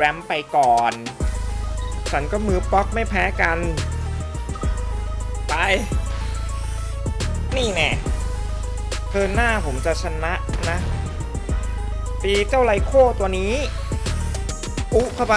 แรมไปก่อน ฉันก็มือป๊อกไม่แพ้กัน ไป นี่แน่เธอหน้าผมจะชนะนะ ปีเจ้าไลโคตัวนี้ อุ๊เข้าไป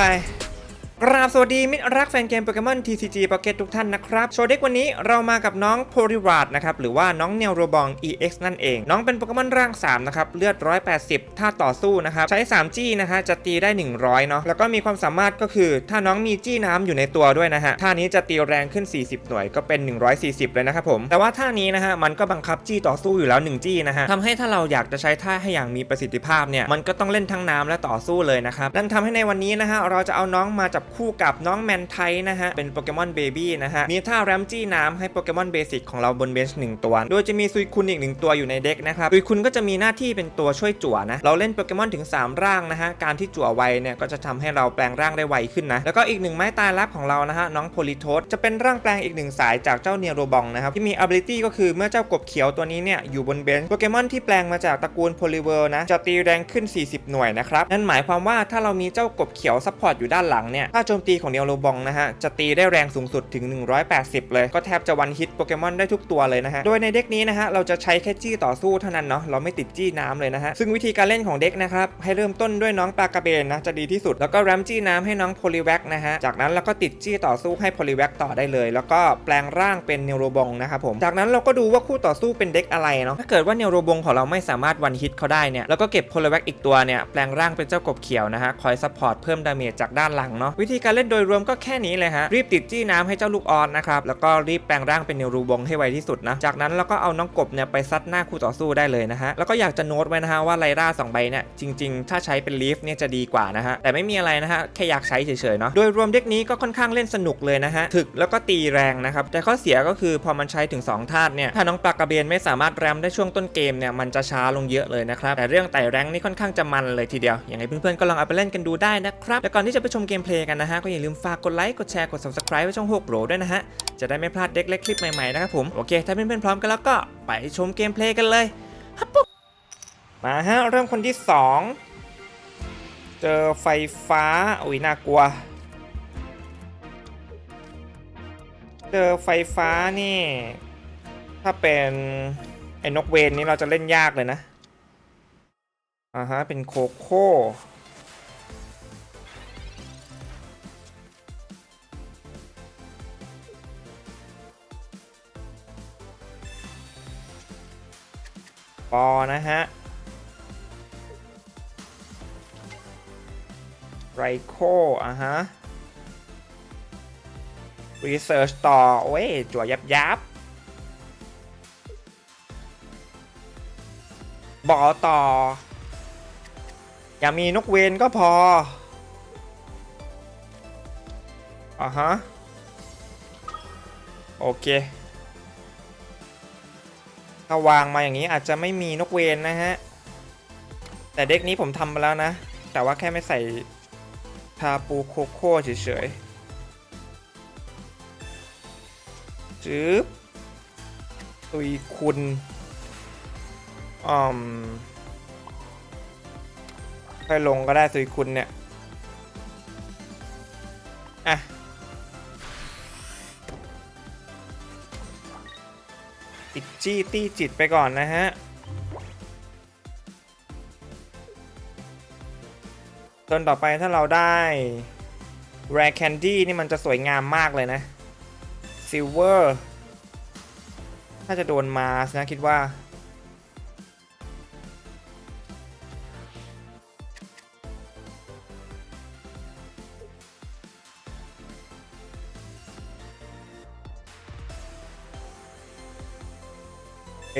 กราบสวัสดีมิตรรักแฟนเกมโปเกมอน TCG Pocket ทุกท่านนะครับ โชว์เด็กวันนี้เรามากับน้องโพลิวาดนะครับ หรือว่าน้องเนลโรบอง EX นั่นเอง น้องเป็นโปเกมอนร่าง 3 นะครับ เลือด 180 ถ้าต่อสู้นะครับ ใช้ 3 จี้นะคะจะตีได้ 100 เนาะแล้วก็มีความสามารถก็คือ ถ้าน้องมีจี้น้ำอยู่ในตัวด้วยนะฮะท่านี้จะตีแรงขึ้น 40 หน่วยก็เป็น 140 เลยนะครับผม แต่ว่าท่านี้นะฮะมันก็บังคับจี้ต่อสู้อยู่แล้ว 1 จี้นะฮะทำให้ถ้าเราอยากจะใช้ท่าให้อย่างมีประสิทธิภาพเนี่ยมันก็ต้องเล่นทั้งน้ำและต่อสู้เลยนะครับนั่นทำให้ในวันนี้นะฮะเราจะเอาน้องมาจับคู่กับน้องแมนไทนะฮะ เป็นโปเกมอนเบบี้นะฮะ มีท่าแรมจี้น้ำให้โปเกมอนเบสิกของเราบนเบนช์หนึ่งตัว โดยจะมีซุยคุณอีกหนึ่งตัวอยู่ในเด็กนะครับซุยคุณก็จะมีหน้าที่เป็นตัวช่วยจั่วนะ เราเล่นโปเกมอนถึง 3 ร่างนะฮะ การที่จั่วไวเนี่ยก็จะทำให้เราแปลงร่างได้ไวขึ้นนะ แล้วก็อีกหนึ่งไม้ตายลับของเรานะฮะน้องโพลิโทสจะเป็นร่างแปลงอีกหนึ่งสายจากเจ้าเนโรบองนะครับที่มี ability ก็คือเมื่อเจ้ากบเขียวตัวนี้เนี่ยอยู่บนเบนช์โปเกมอนที่แปลงมาจากตระกูลโพลิเวอร์นะจะตีแรงขึ้น 40 หน่วยนะครับนั่นหมายความว่าถ้าเรามีเจ้ากบเขียวซัพพอร์ตอยู่ด้านหลังเนี่ยถ้าโจมตีของเนียโรบองนะฮะ จะตีได้แรงสูงสุดถึง 180 เลย ก็แทบจะวันฮิตโปเกมอนได้ทุกตัวเลยนะฮะ โดยในเด็กนี้นะฮะ เราจะใช้แค่จี้ต่อสู้เท่านั้นเนาะ เราไม่ติดจี้น้ำเลยนะฮะ ซึ่งวิธีการเล่นของเด็กนะครับ ให้เริ่มต้นด้วยน้องปลากระเบนนะ จะดีที่สุด แล้วก็แรมจี้น้ำให้น้องโพลิแว็กนะฮะ จากนั้นเราก็ติดจี้ต่อสู้ให้โพลิแว็กต่อได้เลย แล้วก็แปลงร่างเป็นเนโรบองนะครับผม จากนั้นเราก็ดูว่าคู่ต่อสู้เป็นเด็กอะไรเนาะ ถ้าเกิดว่าเนโรบองของเราไม่สามารถวันฮิตเขาได้เนี่ยเราก็เก็บโพลิแวกอีกตัวเนี่ยแปลงร่างเป็นเจ้ากบเขียวนะฮะคอยซัพพอร์ตเพิ่มดาเมจจากด้านหลังเนาะวิธการเล่นโดยรวมก็แค่นี้เลยฮะรีบติดจี้น้ำให้เจ้าลูกออนนะครับแล้วก็รีบแปลงร่างเป็นเนรูบงให้ไวที่สุดนะจากนั้นเราก็เอาน้องกบเนี่ยไปซัดหน้าคู่ต่อสู้ได้เลยนะฮะแล้วก็อยากจะโน้ตไว้นะฮะว่าไลราสองใบเนี่ยจริง ๆ ถ้าใช้เป็นลีฟเนี่ยจะดีกว่านะฮะแต่ไม่มีอะไรนะฮะแค่อยากใช้เฉยๆเนาะโดยรวมเด็กนี้ก็ค่อนข้างเล่นสนุกเลยนะฮะถึกแล้วก็ตีแรงนะครับแต่ข้อเสียก็คือพอมันใช้ถึง2ธาตุเนี่ยถ้าน้องปลากระเบนไม่สามารถแรมได้ช่วงต้นเกมเนี่ยมันจะช้าลงเยอะเลยนะครับแต่เรื่องไต่แรงนี่ค่อนข้างจะมันเลยทีเดียวอย่างไรเพื่อนๆก็ลองเอาไปเล่นกันดูได้นะครับและก่อนที่จะไปชมเกมเพลย์กันนะฮะ ก็อย่าลืมฝากกดไลค์ กดแชร์ กด subscribe ไว้ช่อง6โปรด้วยนะฮะ จะได้ไม่พลาดเด็กเล็กคลิปใหม่ๆนะครับผม โอเค ถ้าเพื่อนๆพร้อมกันแล้วก็ไปชมเกมเพลย์กันเลยฮับปุ๊บมาฮะ เริ่มคนที่ 2 เจอไฟฟ้าอุ้ยน่ากลัว เจอไฟฟ้านี่ ถ้าเป็นไอ้นกเวนนี่เราจะเล่นยากเลยนะอ่าฮะ เป็นโคโค่ ปอนะฮะไรโคอะฮะรีเสิร์ชต่อ โอ้ย จั่วยับยับบอต่อ อย่ามีนกเวนก็พออะฮะ โอเค ถ้าวางมาอย่างนี้อาจจะไม่มีนกเวนนะฮะ แต่เด็กนี้ผมทำไปแล้วนะ แต่ว่าแค่ไม่ใส่ทาปูโคโค่เฉยๆจื๊บตุยคุณอืมค่อยลงก็ได้ตุยคุณเนี่ย อะ จี้ตี้จิตไปก่อนนะฮะ ตนต่อไปถ้าเราได้แร่แคนดี้นี่มันจะสวยงามมากเลยนะซิลเวอร์ถ้าจะโดนมาสนะคิดว่า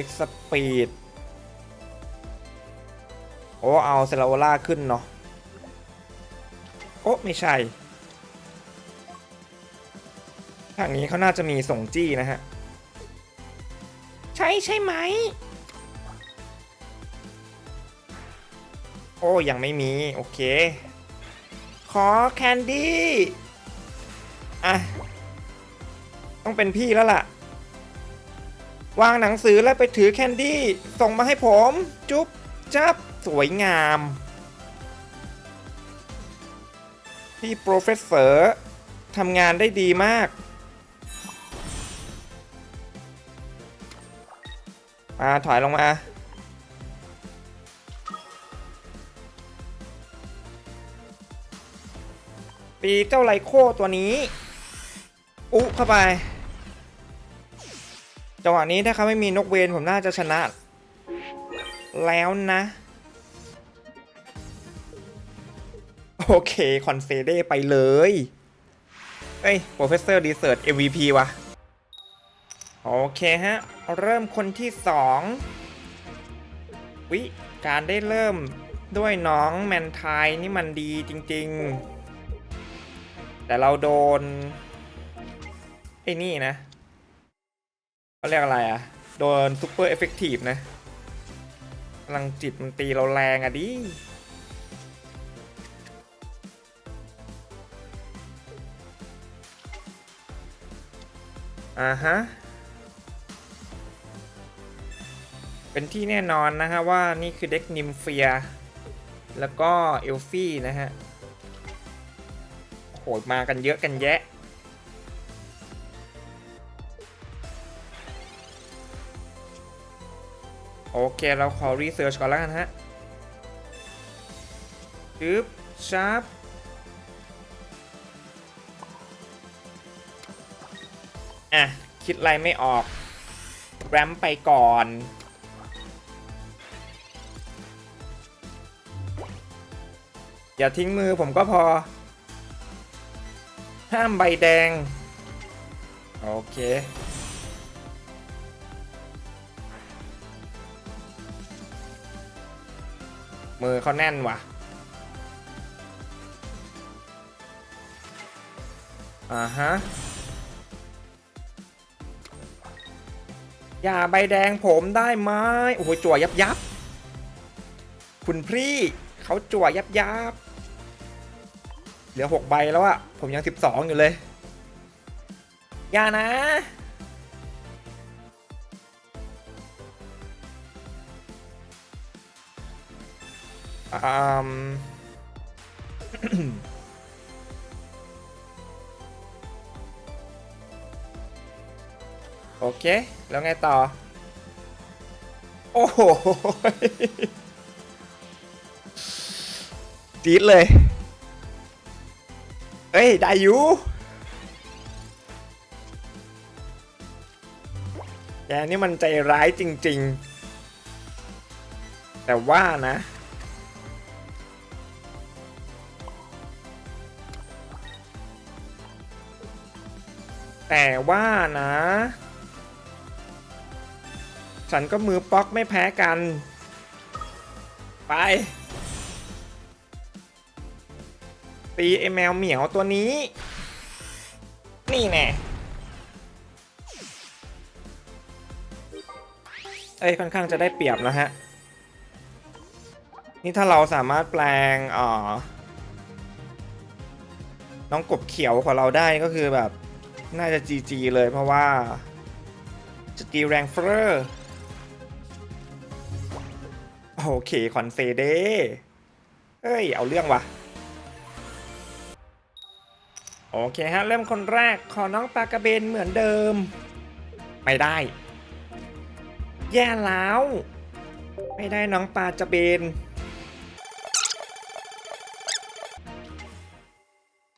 X Speed โอ้เอาเซลาโอล่าขึ้นเนาะโอ้ไม่ใช่ทางนี้เขาน่าจะมีส่งจี้นะฮะ ใช่ใช่ไหม โอ้ยังไม่มี โอเค ขอแคนดี้ อะ ต้องเป็นพี่แล้วล่ะ วางหนังสือแล้วไปถือแคนดี้ ส่งมาให้ผม จุ๊บ จับ สวยงาม พี่โปรเฟสเซอร์ทำงานได้ดีมาก มาถอยลงมา ปีเจ้าไลโคตัวนี้ อุเข้าไป จังหวะนี้ถ้าเขาไม่มีนกเวนผมน่าจะชนะ แล้วนะ โอเค คอนเซเดไปเลย เอ้ยโปรเฟสเซอร์ดีเซิร์ต MVP วะโอเคฮะ เริ่มคนที่สองวิการได้เริ่มด้วยน้องแมนไทยนี่มันดีจริง ๆ แต่เราโดน ไอ้นี่นะ เขาเรียกอะไรอะโดนซูเปอร์เอฟเฟกตีฟนะพลังจิตมันตีเราแรงอะดิอ่าฮะ เป็นที่แน่นอนนะฮะว่านี่คือเด็กนิมเฟีย แล้วก็เอลฟี่นะฮะโหดมากันเยอะกันแยะ โอเค เราขอรีเสิร์ชก่อนแล้วกันฮะจึ๊บชาร์ปอะ คิดอะไรไม่ออกแรมไปก่อนอย่าทิ้งมือผมก็พอ ห้ามใบแดง โอเค มือเขาแน่นว่ะอ่าฮะอย่าใบแดงผมได้ไหมโอ้โหจั่วยับยับคุณพี่เขาจั่วยับยับเหลือหกใบแล้วอะผมยังสิบสองอยู่เลย อย่านะ โอเค แล้วไงต่อ โอ้โหจี๊ดเลย เอ้ย ได้อยู่แกนี่มันใจร้ายจริง ๆ แต่ว่านะ แต่ว่านะ ฉันก็มือป๊อกไม่แพ้กัน ไปตีไอแมวเหมียวตัวนี้ นี่แน่เอ้ยค่อนข้างจะได้เปรียบนะฮะ นี่ถ้าเราสามารถแปลงอ่อน้องกบเขียวของเราได้ก็คือแบบ น่าจะ GG เลยเพราะว่าจะตีแรงเฟอร์โอเค คอนเซเดเอ้ย เอาเรื่องวะโอเคฮะ เริ่มคนแรก ขอน้องปลากระเบนเหมือนเดิม ไม่ได้ แย่แล้ว ไม่ได้น้องปลาจะเบน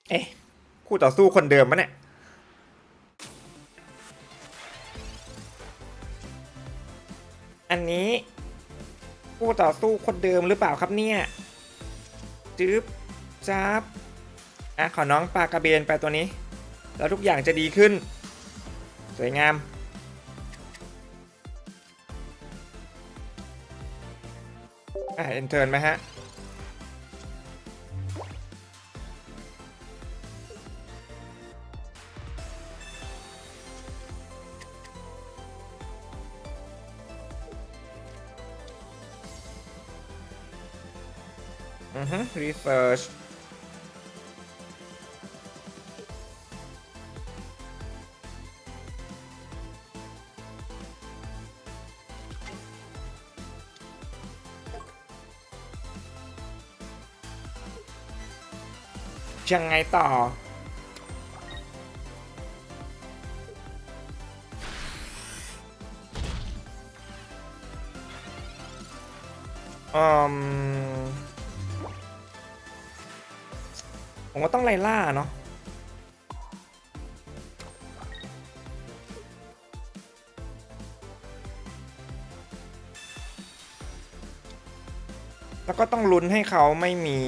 เอ๊ะคู่ต่อสู้คนเดิมมะเนี่ย อันนี้ผู้ต่อสู้คนเดิมหรือเปล่าครับเนี่ยจึ๊บจับอะขอน้องปลากระเบนไปตัวนี้ แล้วทุกอย่างจะดีขึ้น สวยงาม อะเอ็นเทิร์นไหมฮะ อฮึ research อยั ผมก็ต้องไล่ล่าเนาะแล้วก็ต้องลุ้นให้เขาไม่มี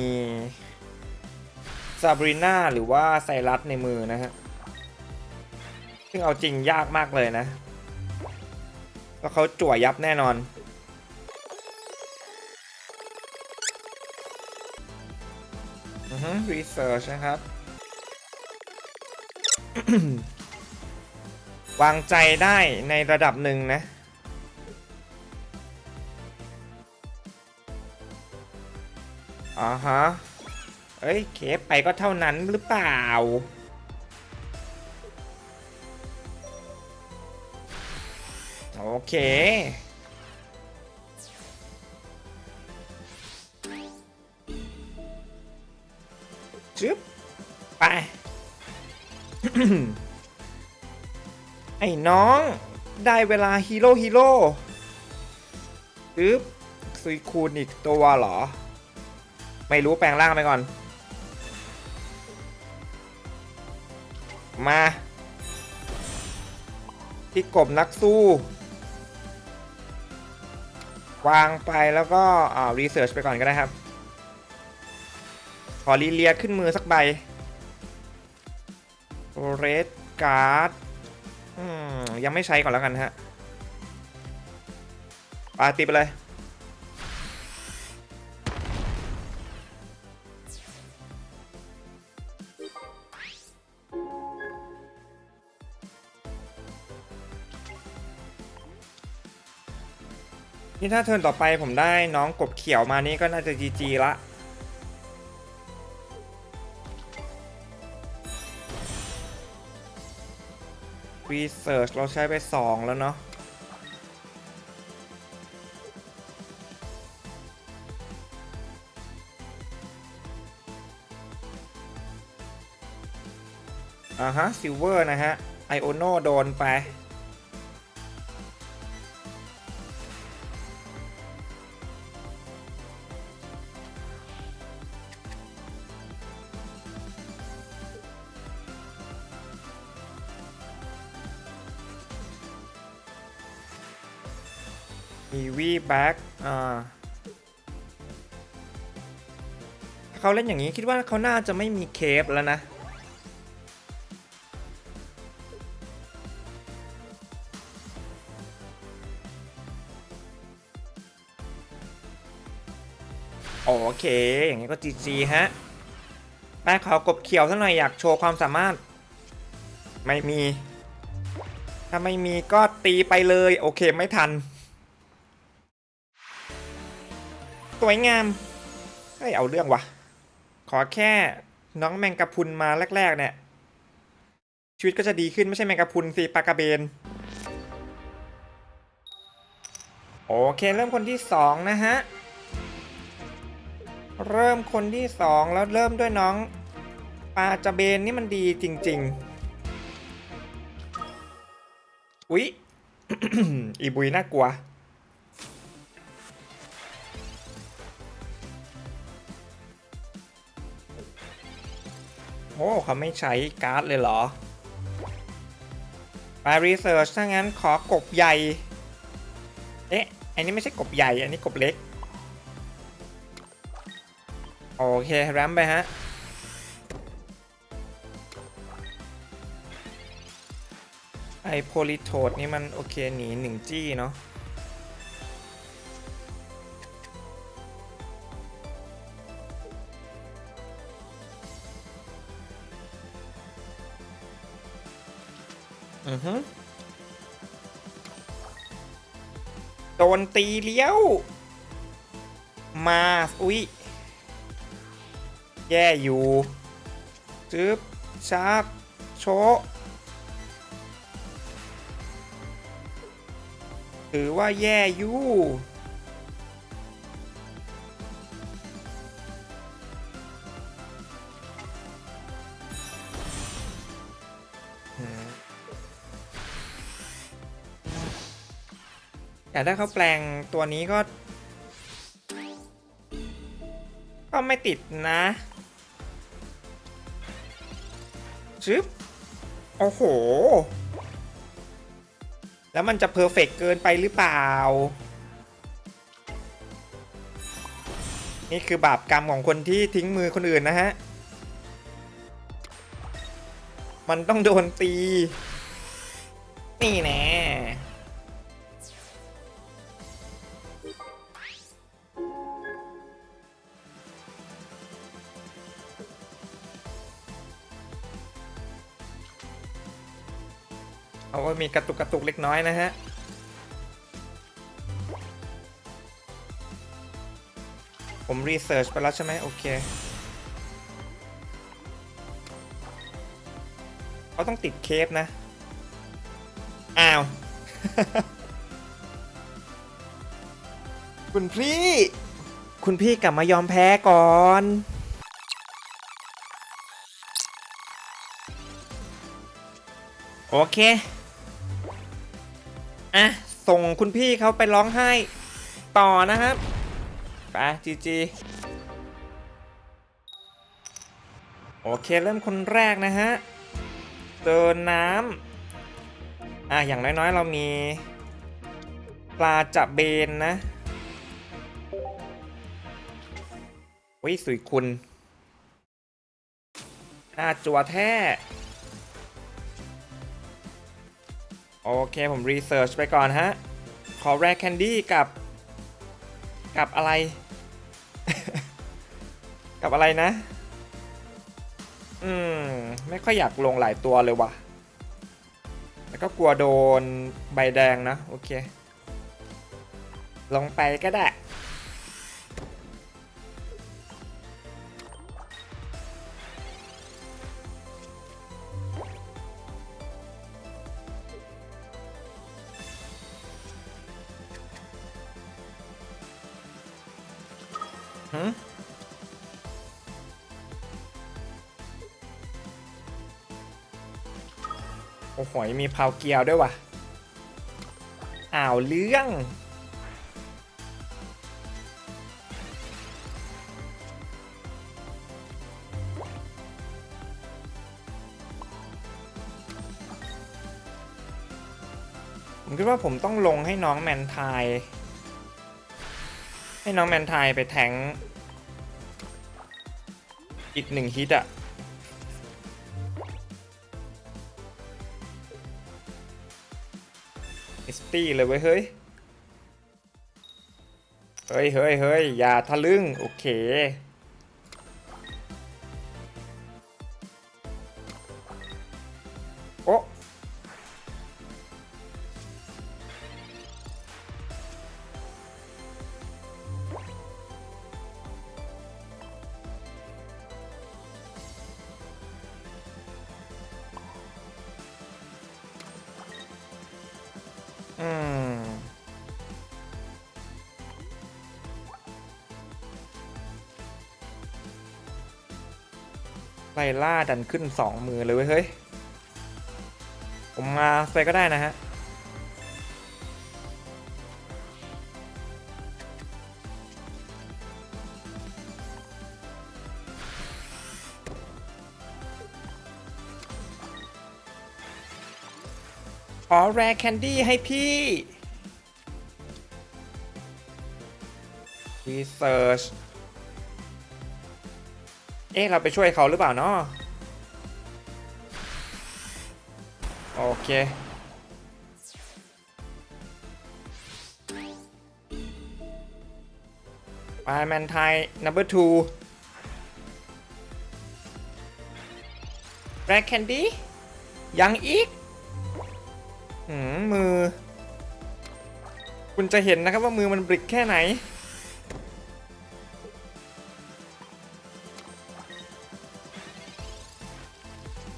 ซาบรีน่าหรือว่าไซรัสในมือนะฮะ ซึ่งเอาจริงยากมากเลยนะแล้วเขาจั่วยับแน่นอน อือฮึ research นะครับ วางใจได้ในระดับหนึ่งนะ อ่าฮะ เอ้ย เคฟไปก็เท่านั้นหรือเปล่า โอเค ไอ้น้อง ได้เวลาฮีโร่ฮีโร่จึ๊บซุยคูนอีกตัวเหรอ ไม่รู้แปลงร่างไปก่อน มาที่กบนักสู้ วางไปแล้วก็อ่ารีเสิร์ชไปก่อนก็ได้ครับ ขอรีเลียขึ้นมือสักใบ เรดการ์ดยังไม่ใช้ก่อนแล้วกันฮะปาตีไปเลยนี่ถ้าเทิร์นต่อไปผมได้น้องกบเขียวมานี่ก็น่าจะ GG ละ Research เราใช้ไป 2 แล้วเนาะอ่าฮะซิลเวอร์นะฮะไอโอโนโดนไป มีวีแบ็กอ่าเขาเล่นอย่างนี้คิดว่าเขาน่าจะไม่มีเคปแล้วนะโอเค อย่างนี้ก็จีจีฮะ แป้ขอกบเขียวสักหน่อยอยากโชว์ความสามารถ ไม่มี ถ้าไม่มีก็ตีไปเลย โอเคไม่ทัน สวยงามเฮ้ยเอาเรื่องวะขอแค่น้องแมงกะพรุนมาแรกๆเนี่ยชีวิตก็จะดีขึ้นไม่ใช่แมงกะพรุนสิปลากระเบน โอเคเริ่มคนที่สองนะฮะ เริ่มคนที่สองแล้วเริ่มด้วยน้องปลาจะเบนนี่มันดีจริง ๆ อุ๊ยอีบุยน่ากลัว โอ้เขาไม่ใช้การ์ดเลยเหรอไปรีเสิร์ชถ้างั้นขอกบใหญ่ เอ๊ะ อันนี้ไม่ใช่กบใหญ่ อันนี้กบเล็ก โอเคแรมไปฮะ ไอโพลิโทดนี่มันโอเคหนีหนึ่งจี้เนาะ อฮึโดนตีเลี้ยว มา อุ๊ยแย่อยู่ซึบชาร์ปโชถือว่าแย่อยู่ แต่ถ้าเขาแปลงตัวนี้ก็ ก็ไม่ติดนะชึบโอ้โห แล้วมันจะเพอร์เฟกเกินไปหรือเปล่า นี่คือบาปกรรมของคนที่ทิ้งมือคนอื่นนะฮะ มันต้องโดนตี นี่แน่ มีกระตุกกระตุกเล็กน้อยนะฮะผมรีเสิร์ชไปแล้วใช่ไหมโอเคเขาต้องติดเคปนะ อ้าว คุณพี่ คุณพี่กลับมายอมแพ้ก่อน โอเค อะ ส่งคุณพี่เขาไปร้องไห้ต่อนะครับ ไปจีจีโอเคเริ่มคนแรกนะฮะเดินน้ำอะอย่างน้อยๆ เรามี ปลาจับเบนนะวิสุยคุณหน้าจัวแท้ โอเคผมรีเสิร์ชไปก่อนฮะ ขอแรกแคนดี้กับ กับอะไร กับอะไรนะ อืม ไม่ค่อยอยากลงหลายตัวเลยว่ะ แล้วก็กลัวโดนใบแดงนะ โอเค ลงไปก็ได้ โอ้โหมีพาวเกียวด้วยว่ะอ้าวเรื่อง ผมคิดว่าผมต้องลงให้น้องแมนทาย ให้น้องแมนทายไปแทง อีกหนึ่งฮิตอะ สตี้เลยเว้ยเฮ้ย เฮ้ยเฮ้ยเฮ้ยอย่าทะลึ่ง โอเค อืมไล่ล่าดันขึ้นสองมือเลยเว้ยเฮ้ย ผมมาไปก็ได้นะฮะ ขอแรแคนดี้ให้พี่ Research เอ๊ะ เราไปช่วยเขาหรือเปล่าเนาะโอเค ไปแมนไทย number two แรกแคนดี้ยังอีก หืมมือ คุณจะเห็นนะครับว่ามือมันบริกแค่ไหน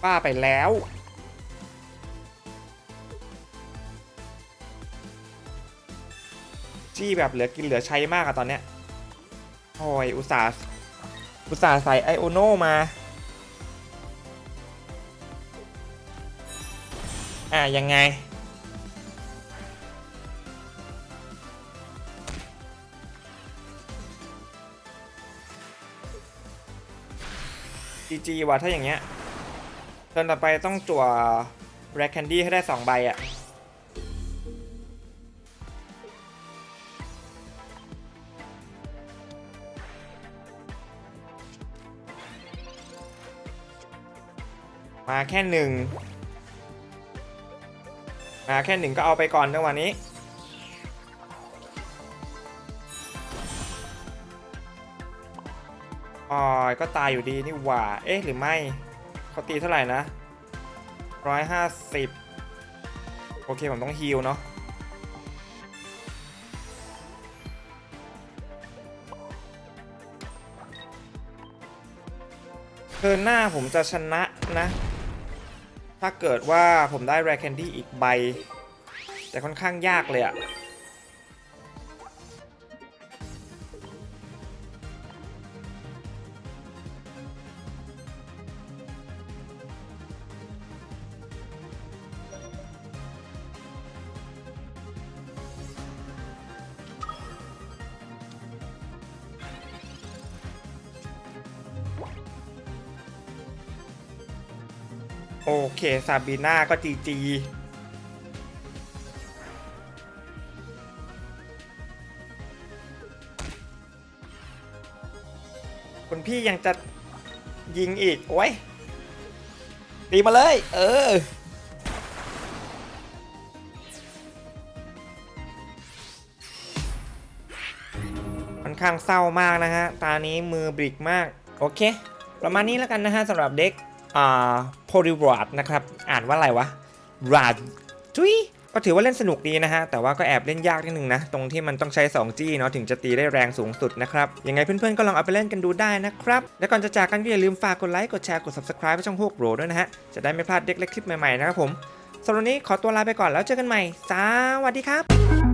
ป้าไปแล้วจี้แบบเหลือกินเหลือใช้มากอะตอนเนี้ยโอ้ยอุตส่าห์อุตส่าห์ใส่ไอโอโนมา อะยังไง GG ว่ะถ้าอย่างเงี้ยเทินต่อไปต้องจั่วแร็กแคนดี้ให้ได้ 2 ใบอะมาแค่หนึ่งมาแค่หนึ่งก็เอาไปก่อนจังหวะนี้ อยก็ตายอยู่ดีนี่หว่า เอ๊ะหรือไม่เขาตีเท่าไหร่นะร้อยห้าสิบโอเค ผมต้องฮีลเนาะเทิร์นหน้าผมจะชนะนะ ถ้าเกิดว่าผมได้แร c แคนดี้อีกใบ แต่ค่อนข้างยากเลยอะ โอเคซาบีน่าก็จีจีคุณพี่ยังจะยิงอีก โอ้ยตีมาเลย เออ ค่อนข้างเศร้ามากนะฮะ ตานี้มือบริกมาก โอเค ประมาณนี้แล้วกันนะฮะสำหรับเด็ก อ่าโพลิวาดนะครับ อ่านว่าอะไรวะราดจุยก็ถือว่าเล่นสนุกดีนะฮะ แต่ว่าก็แอบเล่นยากนิดนึงนะ ตรงที่มันต้องใช้ 2 จี้เนาะถึงจะตีได้แรงสูงสุดนะครับ ยังไงเพื่อนๆ ก็ลองเอาไปเล่นกันดูได้นะครับ และก่อนจะจากกันก็อย่าลืมฝากกดไลค์ กดแชร์ กด subscribe ให้ช่องพวกโรด้วยนะฮะ จะได้ไม่พลาดเด็กและคลิปใหม่ๆนะครับผมสำหรับวันนี้ขอตัวลาไปก่อนแล้วเจอกันใหม่ สวัสดีครับ